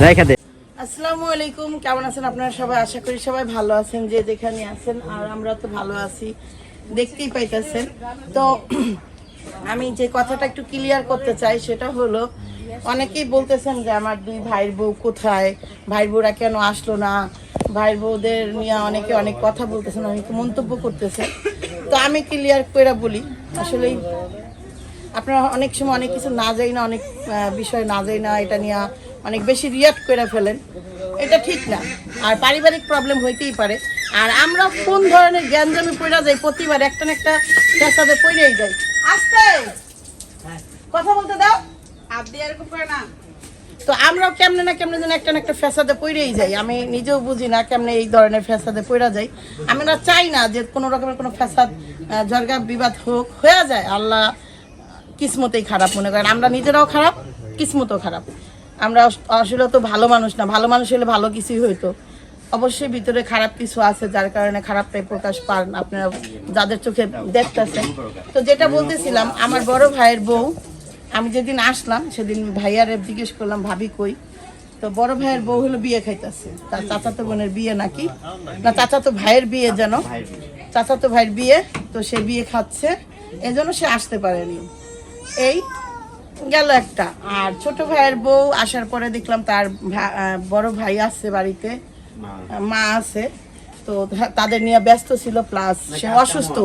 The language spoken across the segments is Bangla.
দে। আসসালামু আলাইকুম, কেমন আছেন আপনারা সবাই? আশা করি সবাই ভালো আছেন, যে যেখানে আছেন, আর আমরা তো ভালো আছি, দেখতেই পাইতেছেন। তো আমি যে কথাটা একটু ক্লিয়ার করতে চাই, সেটা হলো, অনেকেই বলতেছেন যে আমার দুই ভাইয়ের বউ কোথায়? ভাইয়ের বউরা কেন আসলো না? ভাইয়ের বউদের নিয়ে অনেকে অনেক কথা বলতেছেন, অনেকে মন্তব্য করতেছেন। তো আমি ক্লিয়ার করে বলি আসলে আপনারা অনেক সময় অনেক কিছু না যাই না, অনেক বিষয় না যাই না, এটা নিয়ে অনেক বেশি রিয়াক্ট করে ফেলেন। এটা ঠিক না। আর পারিবারিক প্রবলেম হইতেই পারে। আর আমরা কোন ধরনের জ্ঞানজামে পড়া যাই প্রতিবার একটা না একটা পেশাতে পড়েই যাই। আস্তে! কথা বলতে দাও। আপনি এরকম করে না। তো আমরাও কেমনে না কেমনে যেন একটা না একটা ফ্যাসাদে পড়েই যাই। আমি নিজেও বুঝি না কেমনে এই ধরনের ফ্যাসাদে পড়া যাই। আমি না চাই না যে কোনো রকমের কোনো ফ্যাসাদ আহ, ঝরগা বিবাদ হোক হয়ে যায়। আল্লাহ কিসমতেই খারাপ মনে করেন। আমরা নিজেরাও খারাপ কিসমতও খারাপ। আমরা আসলে তো ভালো মানুষ না। ভালো মানুষ হলে ভালো কিছুই হইতো। অবশ্যই ভিতরে খারাপ কিছু আছে, যার কারণে খারাপটাই প্রকাশ পান আপনারা যাদের চোখে দেখতেছেন। তো যেটা বলতেছিলাম, আমার বড় ভাইয়ের বউ, আমি যেদিন আসলাম, সেদিন ভাইয়ারে জিজ্ঞেস করলাম, ভাবি কই? তো বড় ভাইয়ের বউ হলো বিয়ে খাইতেছে। তার চাচাতো বোনের বিয়ে নাকি? না, চাচাতো ভাইয়ের বিয়ে যেন। চাচাতো ভাইয়ের বিয়ে, তো সে বিয়ে খাচ্ছে। এজন্য সে আসতে পারেনি। এই গেল একটা। আর ছোট ভাইয়ের বউ আসার পরে দেখলাম তার বড় ভাই আছে বাড়িতে। মা। আছে। তো তাদের নিয়ে ব্যস্ত ছিল প্লাস সে অসুস্থ।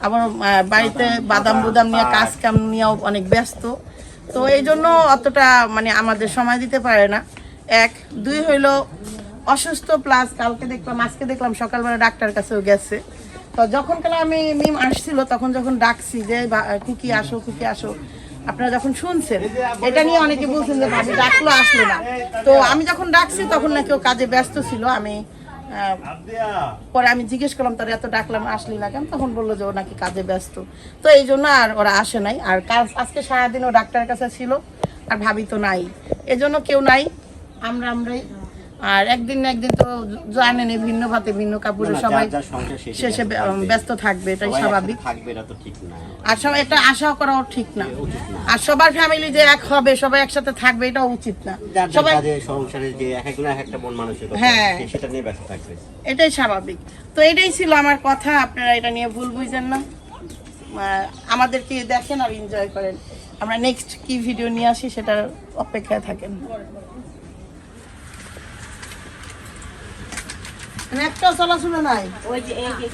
আবার বাড়িতে বাদাম বুদাম নিয়ে কাজ কাম নিয়েও অনেক ব্যস্ত। তো এই জন্য অতটা মানে আমাদের সময় দিতে পারে না। এক। দুই হইল অসুস্থ প্লাস কালকে দেখলাম আজকে দেখলাম সকালবেলা ডাক্তার কাছেও গেছে। তো যখন কালে আমি মিম আসছিল তখন যখন ডাকছি যে বা- কুকি আসো কুকি আসো। আপনারা যখন শুনছেন, এটা নিয়ে অনেকে বলছেন যে, ভাবি, ডাকলো, আসলো না। তো আমি যখন ডাকছি, তখন নাকি ও কাজে ব্যস্ত ছিল। আমি পরে আমি জিজ্ঞেস করলাম, তার এত ডাকলাম, আসলি না কেন? তখন বলল যে, ও নাকি কাজে ব্যস্ত। তো এই জন্য আর ওরা আসে নাই। আর কাজ আজকে সারাদিন ও ডাক্তারের কাছে ছিল, আর ভাবি তো নাই। এজন্য কেউ নাই। আমরা আমরাই আর একদিন না একদিন তো জানেন ভিন্ন ভাতে ভিন্ন কাপড়ে সবাই শেষে ব্যস্ত থাকবে। এটাই স্বাভাবিক। এটা আর সবাই এটা আশাও করাও ঠিক না। আর সবার ফ্যামিলি যে এক হবে সবাই একসাথে থাকবে এটাও উচিত না। সবাই সংসারে যে এক একজন এক একটা মন মানুষের হ্যাঁ। সেটা নিয়ে ব্যস্ত থাকবে। এটাই স্বাভাবিক। তো এটাই ছিল আমার কথা আপনারা এটা নিয়ে ভুল বুঝেন না। আমাদেরকে দেখেন আর এনজয় করেন। আমরা নেক্সট কি ভিডিও নিয়ে আসি সেটার অপেক্ষায় থাকেন। মানে একটাও নাই। ওই যে এই যে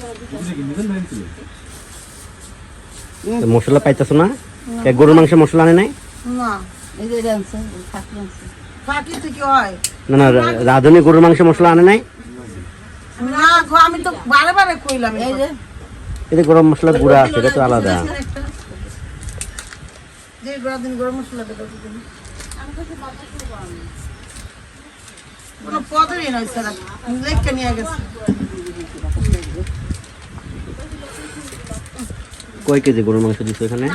তো মশলা পাইতেছো না? গরুর মাংসের মশলা আনে নাই? না এই যে আনছে ফাঁকি আনছে। ফাঁকি থেকে হয়? না না রাঁধুনি গরুর মাংসের মশলা আনে নাই? না গো, আমি তো বারে বারে কইলাম এই যে। এতে গরম মশলা গুঁড়া আছে এটা তো আলাদা। যে গরম মশলা দেবো দিন কোনো নয় স্যার। লেখকে নিয়ে গেছে। কয় কেজি গরুর মাংস দিছো এখানে?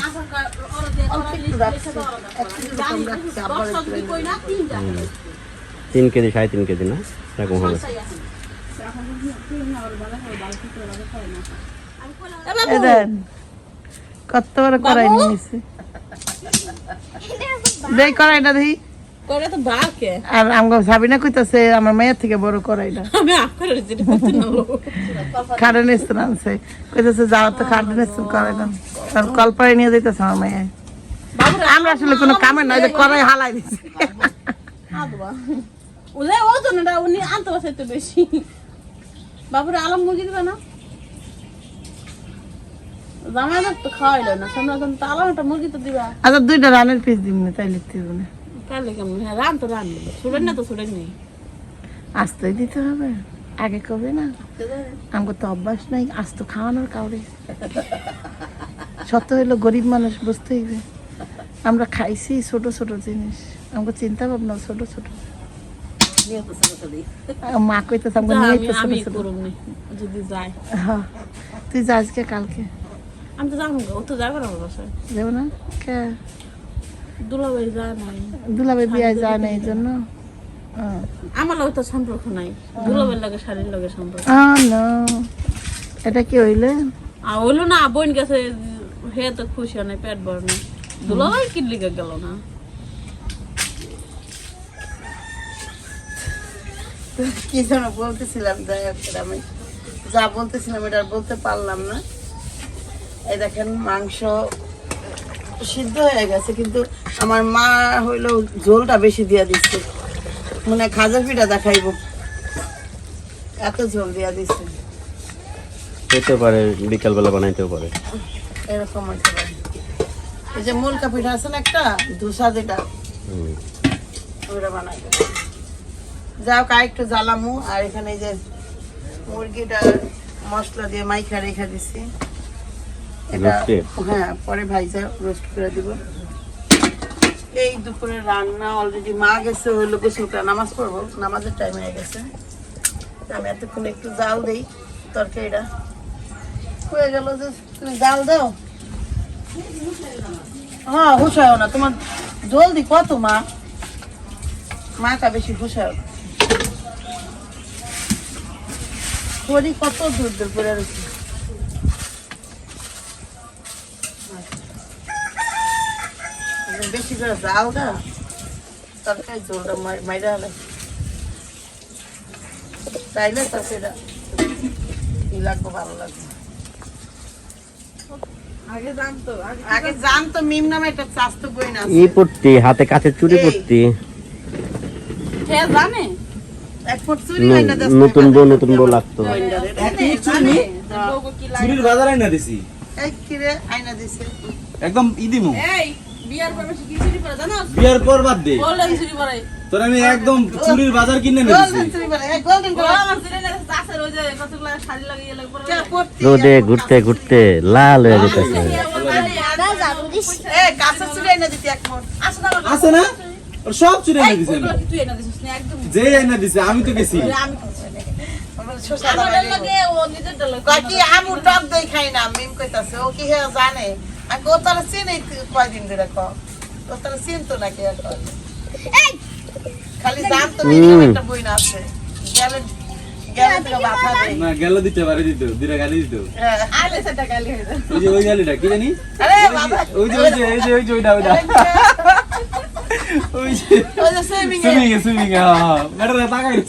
তিন কেজি সাড়ে তিন কেজি না? এরকম হবে। কত বড় কড়াই নিয়েছি দেখ কড়াইটা দেখি। আর আমার সাবিনা কইতাছে আমার মেয়ের থেকে বড় কড়াইটা আমি আপনার যেটা করতে না খাড়ে নিস্তুন আনছে। কইতাছে যাও তো করাই না কলপাড়ে নিয়ে যাইতেছে আমার মেয়ে আমরা আসলে কোনো যে কড়াই হালাই দিছি। ওজনটা উনি আনতে বসে তো বেশি। বাবুরে আলম মুরগি দিবে না? জামাই তো খাওয়াইলো না মুরগি তো দিবা। আচ্ছা দুইটা রানের পিস দিব না তাই লিখতে দিব না তাহলে কেমন? হ্যাঁ রান তো রান। দেবে না তো ছুড়েন নেই আস্তেই দিতে হবে। আগে কবে না। আমাকে তো অভ্যাস নাই আস্ত খাওয়ানোর কাউরে। সত্য হইল গরিব মানুষ বুঝতে হইবে। আমরা খাইছি ছোট ছোট জিনিস। আমাকে চিন্তা ভাবনা ছোট ছোট। মা নি যদি যাই হ্যাঁ। তুই যা আজকে কালকে। আমি তো যাব ও তো যাবে না বাসায়। যাব না? কে? দুলাবে বিয়ে যায় না এই জন্য। আমার লগে তো সম্পর্ক নাই। দুলাবের লাগে শাড়ির লগে সম্পর্ক। এটা কি হইলে? হইল না বোন গেছে হে তো খুশি হয় পেট ভর নাই। দুলাভাই কি লিগে গেল না? কি যেন বলতেছিলাম যাই হোক আমি যা বলতেছিলাম এটা আর বলতে পারলাম না। এই দেখেন মাংস সিদ্ধ হয়ে গেছে কিন্তু আমার মা হইল ঝোলটা বেশি দিয়া দিচ্ছে মানে খাজা পিঠা দেখাইব। এত ঝোল দিয়া দিচ্ছে হতে পারে বিকালবেলা বানাইতেও পারে। এরকম হইতে পারে। এই যে মুলকা পিঠা আছে না একটা ধোসা যেটা। ওটা বানাই দেবো। যাও কা একটু জ্বালামু। আর এখানে এই যে মুরগিটা মশলা দিয়ে মাইখা রেখে দিছি। এটা হ্যাঁ পরে ভাইজা রোস্ট করে দিব। এই দুপুরে রান্না অলরেডি মা গেছে হইল গোসলটা নামাজ পড়ব। নামাজের টাইম হয়ে গেছে। আমি এতক্ষণ একটু জাল দেই তরকারিটা। হয়ে গেল যে তুমি জাল দাও। হ্যাঁ হুসায় না। তোমার জলদি কত, মা? মাটা বেশি হুসায় শরীর কত দূর দূর পড়ে রয়েছে বেশি করে জাল দাও তরকারি জলটা মাইরা হলে ই লাগবে ভালো লাগবে আগে জানতো আগে আগে জানতো মিম নামে একটা চাস্তো বই না ই পড়তি হাতে কাছে চুড়ি এই। পড়তি হে জানে এক ফুট চুরি দশ নতুন বউ নতুন বউ লাগতো চুরির বাজার আইনা দিছে একদম ইদিমু এই বিয়ার পর বাদ দে। তোর আমি একদম চুরির বাজার কিনে রোদে ঘুরতে ঘুরতে লাল হয়ে না আছে না? সব চুরি এনে দিছি আমি। তুই এনে দিছিস না একদম। যে এনে দিছে আমি তো গেছি। আমি আমার শসা আমার লাগাই লাগে ও নিজের ডালে কাকি আমু টক দই খাই না মিম কইতাছে ও কি হে জানে? আর ও তার চিনে কয়দিন ধরে ক? ও তার চিনতো নাকি এখন খালি জানতো মিম নামে একটা বই না আছে। গেলে না গেল দিতে পারে দিত দিরা গালি দিত। হ্যাঁ। ওই যে ওই গালিটা কি জানি? আরে বাবা। ওই যে ওই যে ওই যে ওই যে ওইটা ওইটা। ওই যে। সুইমিং সুইমিং হ্যাঁ হ্যাঁ। তাকাই।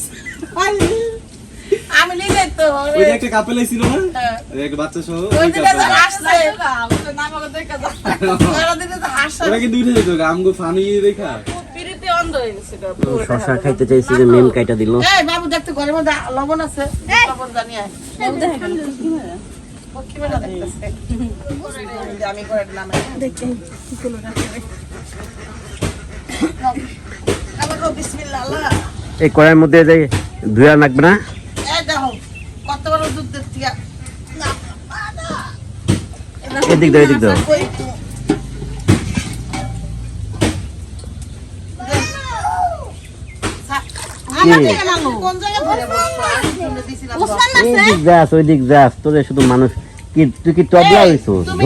ওই একটা কাপেল ছিল না? হ্যাঁ। একটা বাচ্চা সহ ওই। হাসছে। ওরা যেত আমগো ফানি দেখা। শশা খাইতে চাইছি যে মেম কাইটা দিল। এই বাবু দেখতে ঘরের মধ্যে লবণ আছে? লবণ জানি আয়। আমি করে দিলাম এই কড়াইয়ের মধ্যে যে ধুয়া লাগবে না? দেখছি এদিক দাও এদিক দাও। শুধু মানুষ কি তুই কি তবলা হইছো তুমি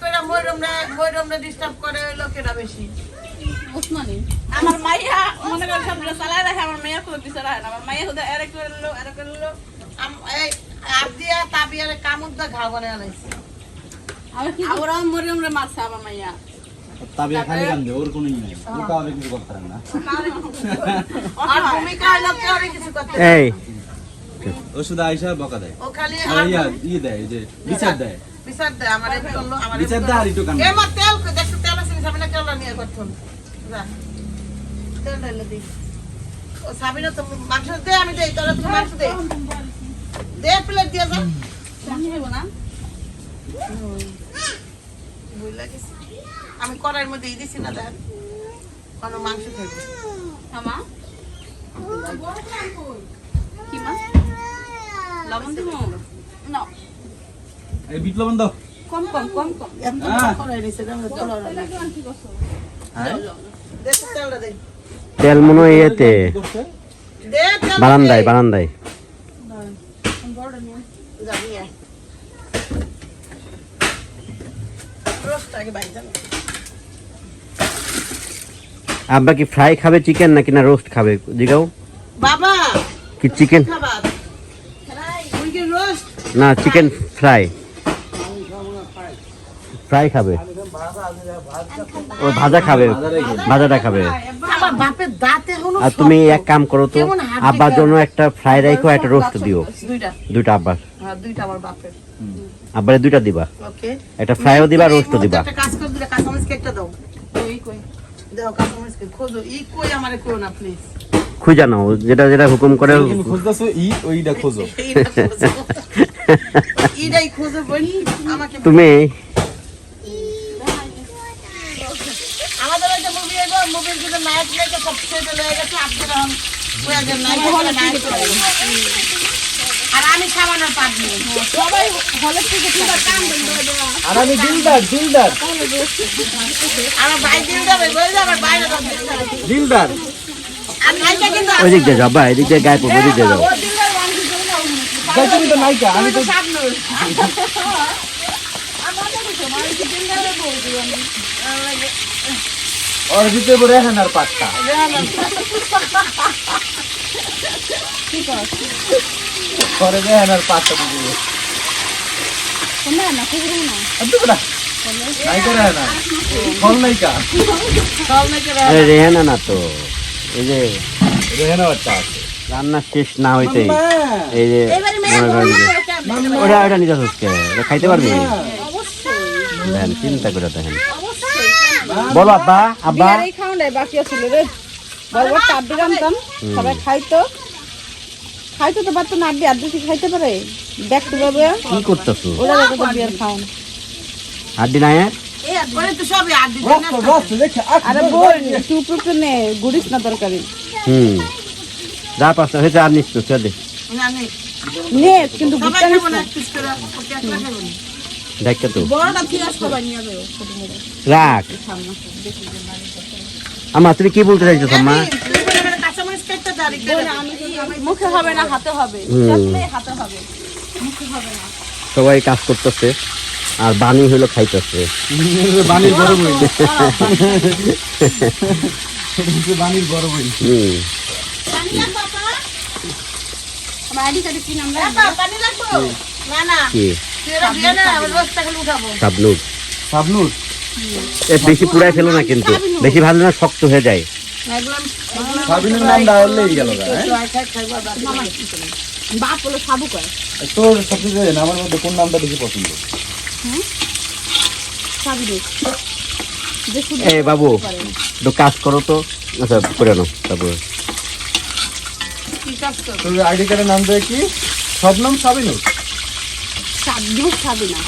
করে ময়রমরা ময়রমরা ডিস্টার্ব করে লোকেরা বেশি। ওসমানী। আমার মাইয়া মনে করে সবগুলো চালায় রাখে আমার মাইয়া কোনো বিচার হয় না। আমার মাইয়া শুধু এরে করল এরে করল আম- এই আবদিয়া তাবিয়ারে কামুদ্দা ঘা বানায় আনাইছে। আবার আমার মরিয়ম রে মারছে আমার মাইয়া। তবে খালি কান্দে ওর কোনো ই নাই। মুখা হবে কিছু করতে পারে না। আর ভূমিকা হলো কেউ কিছু করতে এই। ও শুধু আইসা বকা দেয়। ও খালি ইয়া ইয়ে দেয় যে বিচার দেয়। বিচার দেয় আমার বিচার দেয় আর একটু এ মা তেল দেখো তেল আছে সামনে তেল নিয়ে করতুন যা। তেল ঢেলে দিই। ও সাবিনা তো মাংস দে আমি দেই তোরা তুমি মাংস দে। দে প্লেট দিয়ে যা। জানি হইব না? বুঝলা গেছি। আমি কড়াইয়ের মধ্যে দিছি না দেখ। কোনো মাংস খাইবে আমা কি মা? লবণ দিব? না। এই দাও। কম কম কম কম। এত হ্যাঁ। নিছে। হ্যাঁ? দেখো, তেলটা দে। তেল মনে হয় ইয়েতে। বারান্দায় বারান্দায়। আব্বা কি ফ্রাই খাবে চিকেন নাকি না রোস্ট খাবে? জিগাও। বাবা কি চিকেন না চিকেন ফ্রাই ফ্রাই খাবে। ও ভাজা খাবে ভাজাটা খাবে। আর তুমি এক কাম করো তো আব্বার জন্য একটা ফ্রাই রাখো একটা রোস্ট দিও। দুইটা। আব্বার। হ্যাঁ আব্বারে দুইটা দিবা। একটা ফ্রাইও দিবা রোস্টও দিবা। একটা কাজ যেটা যেটা হুকুম করে দাও ওই কই দাও কাঁচামরিচ কেক খোঁজো ই কই আমারে করো না প্লিজ খুঁজা নাও যেটা যেটা হুকুম করে কিন্তু খুঁজতেছো ই ওইটা খোঁজো ইটাই খোঁজো বই আমাকে তুমি আমাদের একটা মুভি এগো মুভির কিন্তু নায়ক নায়িকা সব লয়ে গেছে এখন ওয়াদের নায়ক নায়ক আর আমি সামান্য পাট নেই সবাই হলের থেকে আর আমি দিলদার দিলদার। আমার ভাই দিল যাবে বলে আমার যাবে দিলদার। ওই দিক দিয়ে যাও বা এদিক দিয়ে গায়ে পড়বে ওই দিক দিয়ে যাও। দিলদার তুমি তো নায়িকা আমি তো শাবনুর। ওর ভিতরে পরে এখন আর পাট্টা। পরে দেখেন আর পাট্টা দিবে। না না? কুকুর না আদু না নায়িকা রে না ফল নায়িকা? সব নাকি আরে রেহানা না তো এই যে রেহেনা বাচ্চা আছে। রান্না শেষ না হইতে এই যে যে ওটা ওটা নিতে হচ্ছে খাইতে পারবি? চিন্তা করে দেখেন। বলো আব্বা আব্বা। এই খাওয়াটাই বাকি আছিল রে বড় চারটি রান্তাম সবাই খাইতো। খাইতো তো পারতো না আড্ডি আড্ডি খাইতে পারে। দেখতে পাবে কি করতেছো? ওরা দেখো তো বিয়ার নাই তো সবই আর বল চুপ চুপ নে গুড়িস না তরকারি। হুম। যা পাঁচটা হয়েছে আর নিস তো চলে না নেই নে কিন্তু দেখতে তো। রাখ। আমা তুমি কি বলতে চাইছো আম্মা তুই বলে কাঁচামরিচ কেকটা দাও আরেকটা দাও। মুখে হবে না হাতে হবে। হুম। হাতে হবে। মুখে হবে না। সবাই কাজ করতেছে আর বাণী হলো খাইতেছে। বাণীর বড় বই। বাণীর বড় বই। হুম। আমার আইডি কার্ডে কি নাম বাবা, না না। কি? সাবনুর সাবনুর এ বেশি পুরাই ফেলো না কিন্তু। বেশি ভালো না শক্ত হয়ে যায়। সাবিনের নাম গেল হ্যাঁ? বাপ হলো সাবু কয় তোর সবচেয়ে আমার মধ্যে কোন নামটা বেশি পছন্দ? সাবি রে যে শুধু এ বাবু একটু কাজ করো তো। আচ্ছা করে নাও তারপরে। কি তোর আইডি কার্ডের নাম দেয় কি? সব নাম সাবিনুর সাবু সাবি না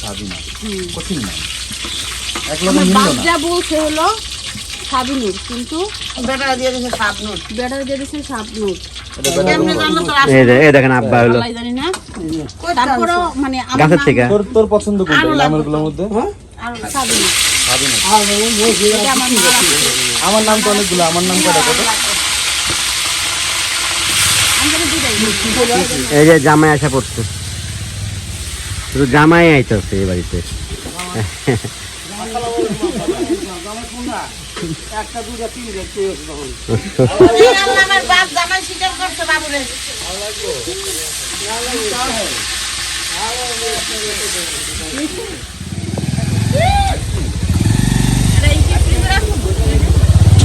সাবিনা কঠিন নাম এক আমার মিলল না। যা বলছে হলো সাবিনুর কিন্তু বেটা দিয়ে দিছে সাবনুর বেটার যে দিছে সাবনুর এটা বেটা কেমনে জানলো তোর এই দেখেন আব্বা হলো। আল্লাহ জানি না। কই তারপরও মানে গাছের থেকে। তোর তোর পছন্দ কোনটা? মধ্যে? সাবিনুর সাবিনুর আমার নাম তো অনেকগুলো আমার নাম কটা কত? এই যে জামাই আসা পড়ছে। শুধু জামাই আইতেছে এই বাড়িতে।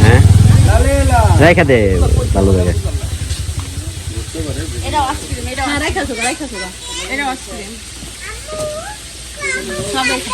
হ্যাঁ? রেখে দে ভালো এটা আইসক্রিম এটা হ্যাঁ রাইখা সুগা রাইখা সুগা এটা আইসক্রিম। সব রাইখা